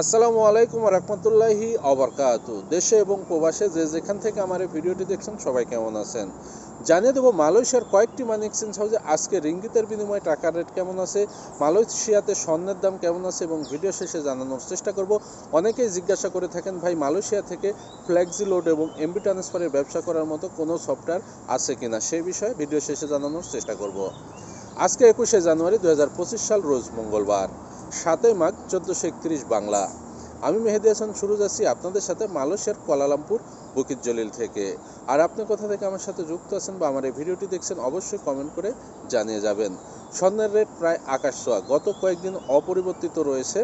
আসসালামু আলাইকুম রহমতুল্লাহি অবরকাত দেশে এবং প্রবাসে যে যেখান থেকে আমার এই ভিডিওটি দেখছেন, সবাই কেমন আছেন? জানিয়ে দেবো, মালয়েশিয়ার কয়েকটি মানি এক্সচেঞ্জ হাউসে আজকে রিঙ্গিতের বিনিময়ে টাকার রেট কেমন আছে, মালয়েশিয়াতে স্বর্ণের দাম কেমন আছে এবং ভিডিও শেষে জানানোর চেষ্টা করব। অনেকেই জিজ্ঞাসা করে থাকেন, ভাই, মালয়েশিয়া থেকে ফ্লেক্সি লোড এবং এমবি ট্রান্সফারের ব্যবসা করার মতো কোনো সফটওয়্যার আছে কিনা? সেই বিষয়ে ভিডিও শেষে জানানোর চেষ্টা করব। আজকে একুশে জানুয়ারি দু হাজার পঁচিশ সাল, রোজ মঙ্গলবার। সাতই মাঘ চোদ্দোশো একত্রিশ বাংলা। আমি মেহেদি হাসান, শুরু যাচ্ছি আপনাদের সাথে মালয়েশিয়ার কোয়ালালামপুর বুকিত জলিল থেকে। আর আপনি কোথা থেকে আমার সাথে যুক্ত আছেন বা আমার এই ভিডিওটি দেখছেন, অবশ্যই কমেন্ট করে জানিয়ে যাবেন। স্বর্ণের রেট প্রায় আকাশ ছোঁয়া। গত কয়েকদিন অপরিবর্তিত রয়েছে।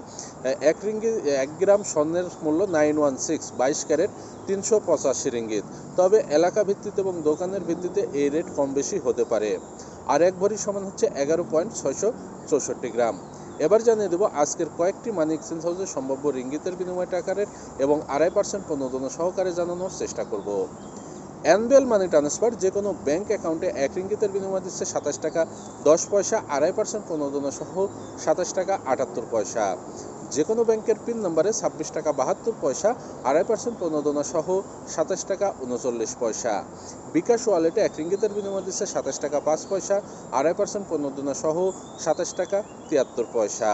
এক রিঙ্গিত এক গ্রাম স্বর্ণের মূল্য নাইন ওয়ান সিক্স, বাইশ ক্যারেট, তিনশো পঁচাশি রিঙ্গিত। তবে এলাকা ভিত্তিতে এবং দোকানের ভিত্তিতে এই রেট কম বেশি হতে পারে। আর এক ভরি সমান হচ্ছে এগারো পয়েন্ট ছয়শো চৌষট্টি গ্রাম। এবার জানিয়ে দেবো, আজকের কয়েকটি মানি এক্সচেঞ্জ হাউসে সম্ভাব্য রিঙ্গিতের বিনিময় টাকা রেট এবং আড়াই পার্সেন্ট প্রণোদনা সহকারে জানানোর চেষ্টা করব। অ্যানুয়াল মানি ট্রান্সফার যে কোনো ব্যাংক অ্যাকাউন্টে এক রিঙ্গিতের বিনিময় দিচ্ছে সাতাশ টাকা, দশ পয়সা, আড়াই পার্সেন্ট প্রণোদনা সহ সাতাশ টাকা, আটাত্তর পয়সা। যে কোনো ব্যাংকের পিন নম্বরে ছাব্বিশ টাকা বাহাত্তর পয়সা, আড়াই পার্সেন্ট প্রণোদনা সহ সাতাশ টাকা উনচল্লিশ পয়সা। বিকাশ ওয়ালেটে এক রিঙ্গিতের বিনিময় দিচ্ছে সাতাশ টাকা পাঁচ পয়সা, আড়াই পার্সেন্ট প্রণোদনা সহ সাতাশ টাকা তিয়াত্তর পয়সা।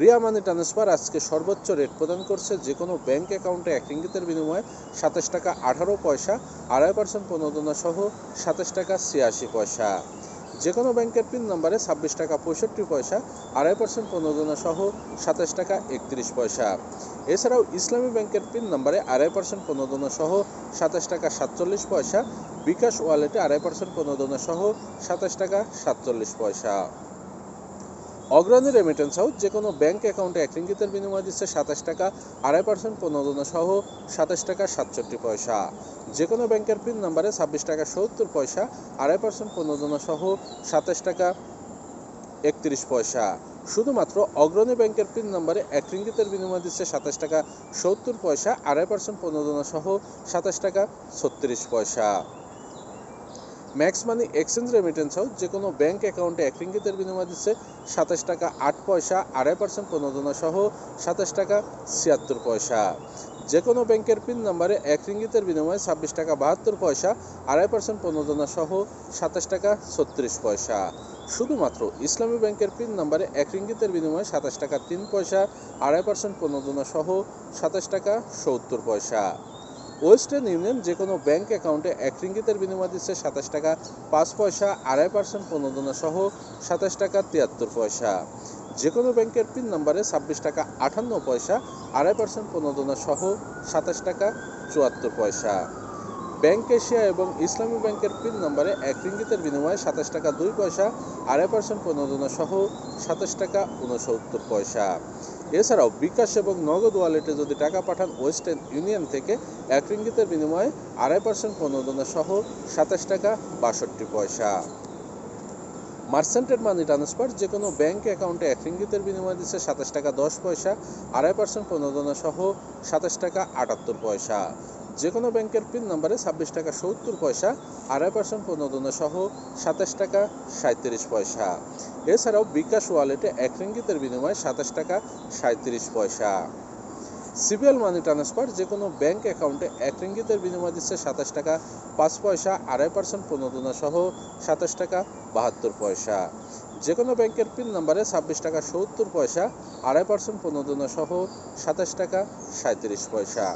রিয়া মানি ট্রান্সফার আজকে সর্বোচ্চ রেট প্রদান করছে যে কোনো ব্যাংক অ্যাকাউন্টে এক রিঙ্গিতের বিনিময়ে সাতাশ টাকা আঠারো পয়সা, আড়াই পার্সেন্ট প্রণোদনা সহ সাতাশ টাকা ছিয়াশি পয়সা। যে কোনো ব্যাংকের পিন নম্বরে ছাব্বিশ টাকা পঁয়ষট্টি পয়সা, আড়াই পার্সেন্ট প্রণোদনা সহ সাতাশ টাকা একত্রিশ পয়সা। এছাড়াও ইসলামী ব্যাংকের পিন নম্বরে আড়াই পার্সেন্ট প্রণোদনা সহ সাতাশ টাকা সাতচল্লিশ পয়সা, বিকাশ ওয়ালেটে আড়াই পার্সেন্ট প্রণোদনা সহ সাতাশ টাকা সাতচল্লিশ পয়সা। অগ্রণী রেমিটেন্স হাউস যে কোনো ব্যাংক অ্যাকাউন্টে এক রিঙ্গিতের বিনিময় দিচ্ছে সাতাশ টাকা, আড়াই পার্সেন্ট প্রণোদনা সহ সাতাশ টাকা সাতষট্টি পয়সা। যে কোনো ব্যাংকের পিন নম্বরে ছাব্বিশ টাকা সত্তর পয়সা, আড়াই পার্সেন্ট প্রণোদনা সহ সাতাশ টাকা একত্রিশ পয়সা। শুধুমাত্র অগ্রণী ব্যাংকের পিন নম্বরে এক রিঙ্গিতের বিনিময় দিচ্ছে সাতাশ টাকা সত্তর পয়সা, আড়াই পার্সেন্ট প্রণোদনা সহ সাতাশ টাকা ছত্রিশ পয়সা। Max Money Exchange remittance house যে কোনো ব্যাংক অ্যাকাউন্টে এক রিঙ্গিতের বিনিময় দিচ্ছে সাতাশ টাকা আট পয়সা, আড়াই পার্সেন্ট প্রণোদনা সহ সাতাশ টাকা ছিয়াত্তর পয়সা। যে কোনো ব্যাংকের পিন নাম্বারে এক রিঙ্গিতের বিনিময়ে ছাব্বিশ টাকা, বাহাত্তর পয়সা, আড়াই পার্সেন্ট প্রণোদনা সহ সাতাশ টাকা, ছত্রিশ পয়সা। শুধুমাত্র ইসলামী ব্যাংকের পিন নাম্বারে এক রিঙ্গিতের বিনিময়ে সাতাশ টাকা, তিন পয়সা, আড়াই পার্সেন্ট প্রণোদনা সহ সাতাশ টাকা, সত্তর পয়সা। ওয়েস্টার্ন ইউনিয়ন যে কোনো ব্যাংক অ্যাকাউন্টে এক রিঙ্গিতের বিনিময় দিচ্ছে সাতাশ টাকা, পাঁচ পয়সা, আড়াই পার্সেন্ট প্রণোদনা সহ সাতাশ টাকা, তিয়াত্তর পয়সা। যে কোনো ব্যাংকের পিন নাম্বারে ছাব্বিশ টাকা, আটান্ন পয়সা আড়াই পার্সেন্ট প্রণোদনা সহ সাতাশ টাকা চুয়াত্তর পয়সা। ব্যাংক এশিয়া এবং ইসলামী ব্যাংকের পিন নম্বরে এক রিঙ্গিতের বিনিময়ে সাতাশ টাকা দুই পয়সা, আড়াই পার্সেন্ট প্রণোদনা সহ সাতাশ টাকা উনসত্তর পয়সা। এছাড়াও বিকাশ এবং নগদ ওয়ালেটে যদি টাকা পাঠান ওয়েস্টার্ন ইউনিয়ন থেকে এক রিঙ্গিতের বিনিময়ে আড়াই পার্সেন্ট প্রণোদনা সহ সাতাশ টাকা বাষট্টি পয়সা। মার্সেন্টেড মানি ট্রান্সফার যে কোনো ব্যাংক অ্যাকাউন্টে এক রিঙ্গিতের বিনিময় দিচ্ছে সাতাশ টাকা দশ পয়সা, আড়াই পার্সেন্ট প্রণোদনা সহ সাতাশ টাকা আটাত্তর পয়সা। যে কোনো ব্যাংকের পিন নাম্বারে ছাব্বিশ টাকা সত্তর পয়সা, আড়াই পার্সেন্ট প্রণোদনা সহ সাতাশ টাকা সাঁত্রিশ পয়সা। এছাড়াও বিকাশ ওয়ালেটে এক রিঙ্গিতের বিনিময়ে সাতাশ টাকা সাঁত্রিশ পয়সা। সিবিএল মানি ট্রান্সফার যে কোনো ব্যাংক অ্যাকাউন্টে এক রিঙ্গিতের বিনিময় দিচ্ছে সাতাশ টাকা, পাঁচ পয়সা, আড়াই পার্সেন্ট প্রণোদনা সহ সাতাশ টাকা, বাহাত্তর পয়সা। যে কোনো ব্যাংকের পিন নম্বরে ছাব্বিশ টাকা, সত্তর পয়সা, আড়াই পার্সেন্ট প্রণোদনা সহ সাতাশ টাকা সাঁত্রিশ পয়সা।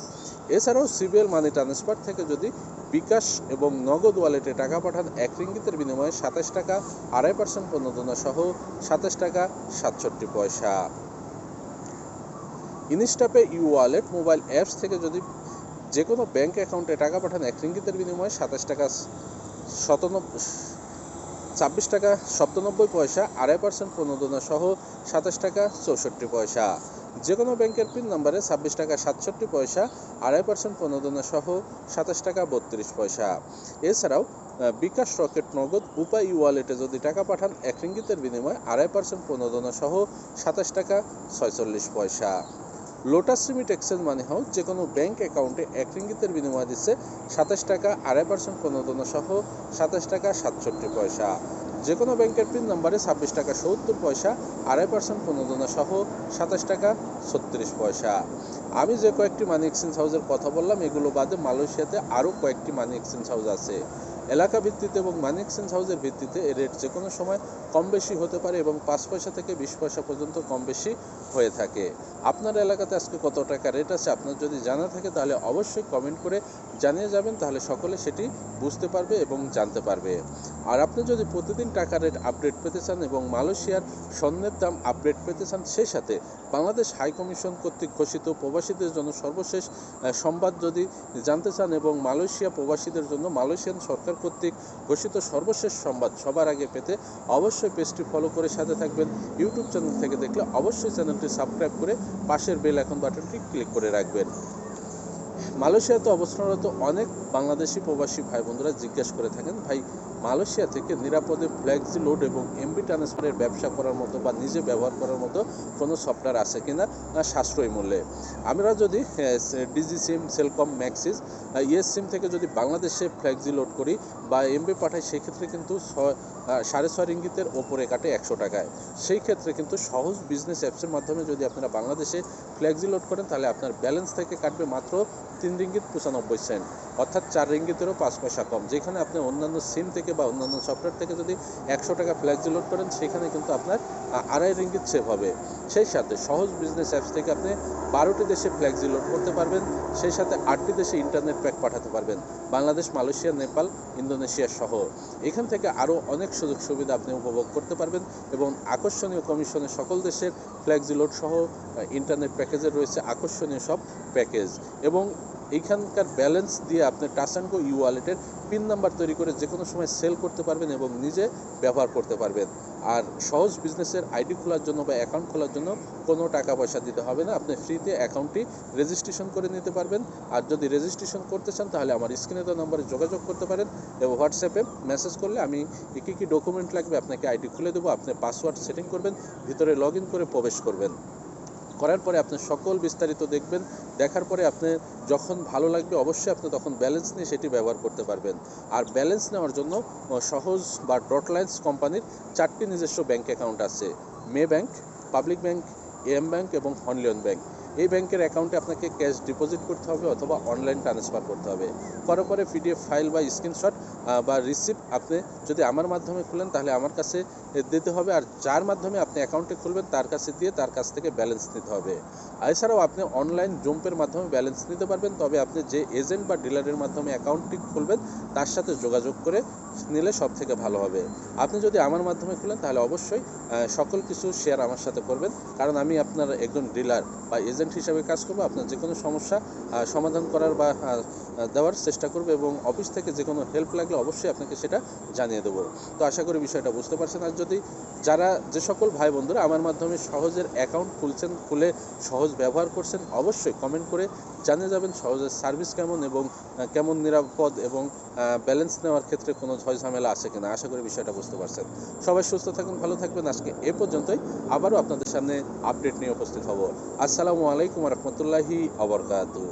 এছাড়াও সিবিএল মানি ট্রান্সফার থেকে যদি বিকাশ এবং নগদ ওয়ালেটে টাকা পাঠান, এক রিঙ্গিতের বিনিময়ে সাতাশ টাকা, আড়াই পার্সেন্ট প্রণোদনা সহ সাতাশ টাকা, সাতষট্টি পয়সা। Instapay U wallet, mobile apps থেকে যদি যে কোনো ব্যাঙ্ক অ্যাকাউন্টে টাকা পাঠান, এক রিঙ্গিতের বিনিময়ে সাতাশ টাকা শতানব্বই ছাব্বিশ টাকা, সপ্তানব্বই পয়সা, আড়াই পার্সেন্ট প্রণোদনা সহ সাতাশ টাকা, চৌষট্টি পয়সা। যে কোনো ব্যাংকের পিন নম্বরে ছাব্বিশ টাকা, সাতষট্টি পয়সা, আড়াই পার্সেন্ট প্রণোদনা সহ সাতাশ টাকা, বত্রিশ পয়সা। এছাড়াও বিকাশ রকেট নগদ উপায় ই ওয়ালেটে যদি টাকা পাঠান, এক রিঙ্গিতের বিনিময়ে আড়াই পার্সেন্ট প্রণোদনা সহ সাতাশ টাকা, ছয়চল্লিশ পয়সা। Lotus Remit Exchange money house যে কোনো ব্যাংক অ্যাকাউন্টে এক রিঙ্গিতের বিনিময় দিচ্ছে সাতাশ টাকা, আড়াই পার্সেন্ট প্রণোদনা সহ সাতাশ টাকা, সাতষট্টি পয়সা। যে কোনো ব্যাংকের পিন নাম্বারে ছাব্বিশ টাকা, সত্তর পয়সা, আড়াই পার্সেন্ট প্রণোদনা সহ সাতাশ টাকা, ছত্রিশ পয়সা। আমি যে কয়েকটি মানি এক্সচেঞ্জ হাউসের কথা বললাম, এগুলো বাদে মালয়েশিয়াতে আরও কয়েকটি মানি এক্সচেঞ্জ হাউস আছে। এলাকা ভিত্তিতে এবং মানি এক্সচেঞ্জ হাউসের ভিত্তিতে এর রেট যে কোনো সময় কম বেশি হতে পারে এবং পাঁচ পয়সা থেকে বিশ পয়সা পর্যন্ত কম বেশি হয়ে থাকে। আপনার এলাকাতে আজকে কত টাকা রেট আছে? আপনার যদি জানা থাকে তাহলে অবশ্যই কমেন্ট করে জানিয়ে যাবেন, তাহলে সকলে সেটি বুঝতে পারবে এবং জানতে পারবে। আর আপনি যদি প্রতিদিন টাকা রেট আপডেট পেতে চান এবং মালয়েশিয়ার স্বর্ণের দাম আপডেট পেতে চান, সেই সাথে বাংলাদেশ হাই কমিশন কর্তৃক ঘোষিত প্রবাসীদের জন্য সর্বশেষ সংবাদ যদি জানতে চান এবং মালয়েশিয়া প্রবাসীদের জন্য মালয়েশিয়ান সরকার কর্তৃক ঘোষিত সর্বশেষ সংবাদ সবার আগে পেতে অবশ্যই পেজটি ফলো করে সাথে থাকবেন। ইউটিউব চ্যানেল থেকে দেখলে অবশ্যই চ্যানেলটি সাবস্ক্রাইব করে পাশের বেল এখন বাটনটি ক্লিক করে রাখবেন। মালয়েশিয়াতে অবস্থানরত অনেক বাংলাদেশি প্রবাসী ভাই বন্ধুরা জিজ্ঞাসা করে থাকেন, ভাই, মালয়েশিয়া থেকে নিরাপদে ফ্ল্যাক্সি লোড এবং এমবি ট্রান্সফারের ব্যবসা করার মতো বা নিজে ব্যবহার করার মতো কোনো সফটওয়্যার আছে কিনা? না, সাশ্রয়ী মূল্যে। আমরা যদি Digi sim Celcom, Maxis Yes sim থেকে যদি বাংলাদেশে ফ্ল্যাক্সি লোড করি বা এমবি পাঠাই, সেক্ষেত্রে কিন্তু ছয় সাড়ে ছয় রিঙ্গিতের ওপরে কাটে একশো টাকায়। সেই ক্ষেত্রে কিন্তু সহজ বিজনেস অ্যাপসের মাধ্যমে যদি আপনারা বাংলাদেশে ফ্ল্যাক্সি লোড করেন, তাহলে আপনার ব্যালেন্স থেকে কাটবে মাত্র তিন রিঙ্গিত পঁচানব্বই সেন্ট অর্থাৎ চার রিঙ্গিতেরও পাঁচ পয়সা কম। যেখানে আপনি অন্যান্য সিম থেকে বা অন্যান্য সফটওয়্যার থেকে যদি একশো টাকা ফ্ল্যাক্সি লোড করেন, সেখানে কিন্তু আপনার আড়াই রিঙ্গিত সেভ হবে। সেই সাথে সহজ বিজনেস অ্যাপস থেকে আপনি বারোটি দেশে ফ্ল্যাক্সি লোড করতে পারবেন, সেই সাথে আটটি দেশে ইন্টারনেট প্যাক পাঠাতে পারবেন। বাংলাদেশ, মালয়েশিয়া, নেপাল, ইন্দোনেশিয়া সহ। এখান থেকে আরও অনেক সুযোগ সুবিধা আপনি উপভোগ করতে পারবেন এবং আকর্ষণীয় কমিশনে সকল দেশের ফ্ল্যাক্সিলোড সহ ইন্টারনেট প্যাকেজের রয়েছে, আকর্ষণীয় সব প্যাকেজ এবং এইখানকার ব্যালেন্স দিয়ে আপনি টাসাঙ্গো ই ওয়ালেটের পিন নাম্বার তৈরি করে যে কোনো সময় সেল করতে পারবেন এবং নিজে ব্যবহার করতে পারবেন। আর সহজ বিজনেসের আইডি খোলার জন্য বা অ্যাকাউন্ট খোলার জন্য কোনো টাকা পয়সা দিতে হবে না। আপনি ফ্রিতে অ্যাকাউন্টটি রেজিস্ট্রেশন করে নিতে পারবেন। আর যদি রেজিস্ট্রেশন করতে চান, তাহলে আমার স্ক্রিনে দেওয়া নম্বরে যোগাযোগ করতে পারেন এবং হোয়াটসঅ্যাপে মেসেজ করলে আমি কী কী ডকুমেন্ট লাগবে আপনাকে আইডি খুলে দেবো। আপনি পাসওয়ার্ড সেটিং করবেন, ভিতরে লগ করে প্রবেশ করবেন। করার পরে আপনি সকল বিস্তারিত দেখবেন। দেখার পরে আপনি যখন ভালো লাগবে অবশ্যই আপনি তখন ব্যালেন্স নিয়ে সেটি ব্যবহার করতে পারবেন। আর ব্যালেন্স নেওয়ার জন্য সহজ বা ডটলাইন্স কোম্পানির চারটি নিজস্ব ব্যাংক অ্যাকাউন্ট আছে। মে bank public bank M bank এবং হনলিয়ন ব্যাংক এই ব্যাংকের অ্যাকাউন্টে আপনাকে ক্যাশ ডিপোজিট করতে হবে অথবা অনলাইন ট্রান্সফার করতে হবে। করার পরে পিডিএফ ফাইল বা স্ক্রিনশট বা রিসিপ্ট আপনি যদি আমার মাধ্যমে খুলেন, তাহলে আমার কাছে দিতে হবে। আর যার মাধ্যমে আপনি অ্যাকাউন্টে খুলবেন, তার কাছে দিয়ে তার কাছ থেকে ব্যালেন্স নিতে হবে। এছাড়াও আপনি অনলাইন জম্পের মাধ্যমে ব্যালেন্স নিতে পারবেন। তবে আপনি যে এজেন্ট বা ডিলারের মাধ্যমে অ্যাকাউন্টটি খুলবেন, তার সাথে যোগাযোগ করে নিলে সব থেকে ভালো হবে। আপনি যদি আমার মাধ্যমে খুলেন, তাহলে অবশ্যই সকল কিছু শেয়ার আমার সাথে করবেন। কারণ আমি আপনার একজন ডিলার বা এজেন্ট হিসাবে কাজ করব, আপনার যে কোনো সমস্যা সমাধান করার বা দেওয়ার চেষ্টা করব এবং অফিস থেকে যে কোনো হেল্প লাগলে অবশ্যই আপনাকে সেটা জানিয়ে দেবো। তো আশা করি বিষয়টা বুঝতে পারছেন। আর যদি যারা যে সকল ভাই বন্ধুরা আমার মাধ্যমে সহজের অ্যাকাউন্ট খুলছেন, খুলে সহজ ব্যবহার করছেন, অবশ্যই কমেন্ট করে জানিয়ে যাবেন সহজের সার্ভিস কেমন এবং কেমন নিরাপদ এবং ব্যালেন্স নেওয়ার ক্ষেত্রে কোনো ঝয় ঝামেলা আছে কিনা, আশা করি বিষয়টা বুঝতে পারছেন। সবাই সুস্থ থাকুন, ভালো থাকবেন। আজকে এ পর্যন্তই। আবারও আপনাদের সামনে আপডেট নিয়ে উপস্থিত হব। আসসালামু আলাইকুম রহমতুল্লাহি আবরকাতু